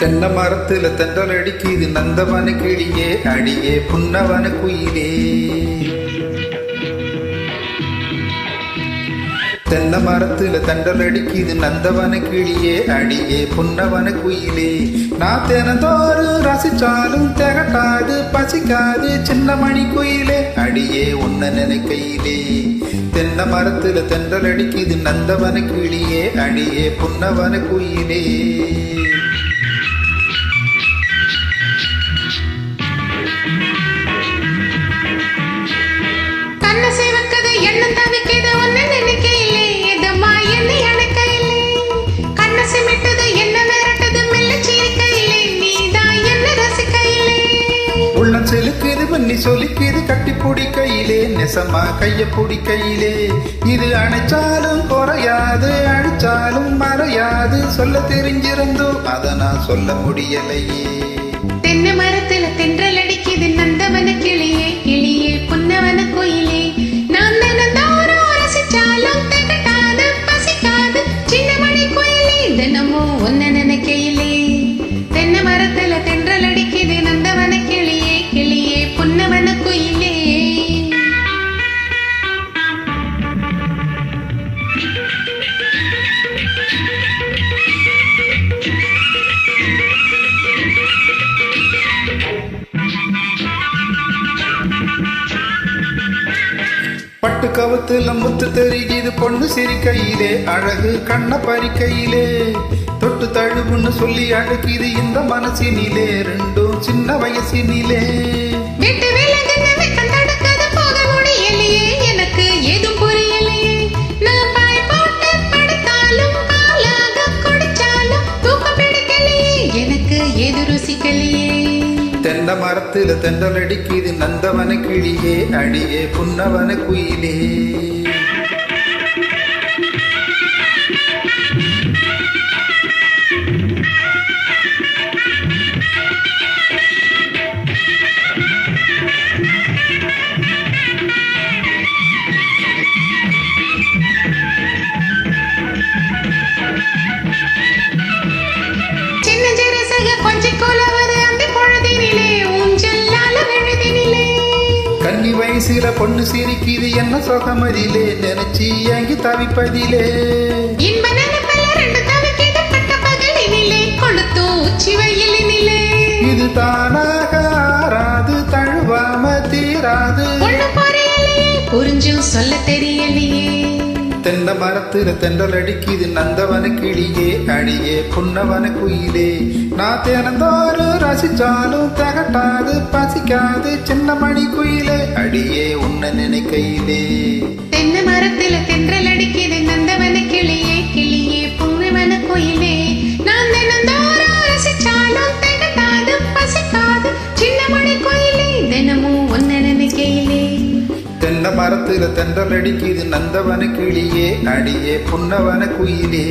தென்னை மரத்துல தென்றல் அடிக்குது நந்தவன கிளியே அடியே புன்னவன குயிலே. தென்னை மரத்துல தண்டல் அடிக்குது நந்தவன கிளியே அடியே புன்னவன குயிலே. நான் தினந்தோறும் ரசிச்சாலும் திகட்டாது பசிக்காது சின்ன மணி குயிலே. அடியே உன்ன நினைக்கையிலே. தென்னை மரத்துல தென்றல் அடிக்குது நந்தவன கிளியே அடியே புன்னவன குயிலே. உள்ளம் செலுக்குது பண்ணி சொலுக்கிது கட்டி பிடிக்கையிலே நெசமா கைய பிடிக்கையிலே இது அணைச்சாலும் குறையாது அழிச்சாலும் மறையாது. சொல்ல தெரிஞ்சிருந்தோம் அதை நான் சொல்ல முடியலையே. தென்னை மரத்தில் கவுத்துல முத்து தெரியுது பொண்ணு சிரிக்கையிலே அழகு கண்ண பறிக்கையிலே. தொட்டு தழுவுன்னு சொல்லி அழைக்குது இந்த மனசினிலே ரெண்டும் சின்ன வயசினிலே. விட்டு எனக்கு எது எனக்கு ருசிக்கலையே. தென்ன மரத்துல தென்றல் அடிக்குது நந்தவன கிளியே அடியே புன்னவன குயிலே. வயசுல பொண்ணு சிரிக்குது என்ன சொகமதிலே நினைச்சு ஏங்கி தவிப்பதிலே. இது தானாக ஆறாது தழுவாம தீராது. புரிஞ்சும் சொல்ல தென்ன மரத்துல தென்றல் அடிக்குது. நந்தவன கிளியே அடியே புன்னவன குயிலே. நான் தினந்தோறும் ரசிச்சாலும் தகட்டாது பசிக்காது சின்ன மணி குயிலே. அடியே உன்ன நினைக்கையிலே. தென்ன மரத்துல தென்றல் மரத்துல தென்றல் அடிக்குது நந்தவன கிளியே அடியே புன்னவன குயிலே.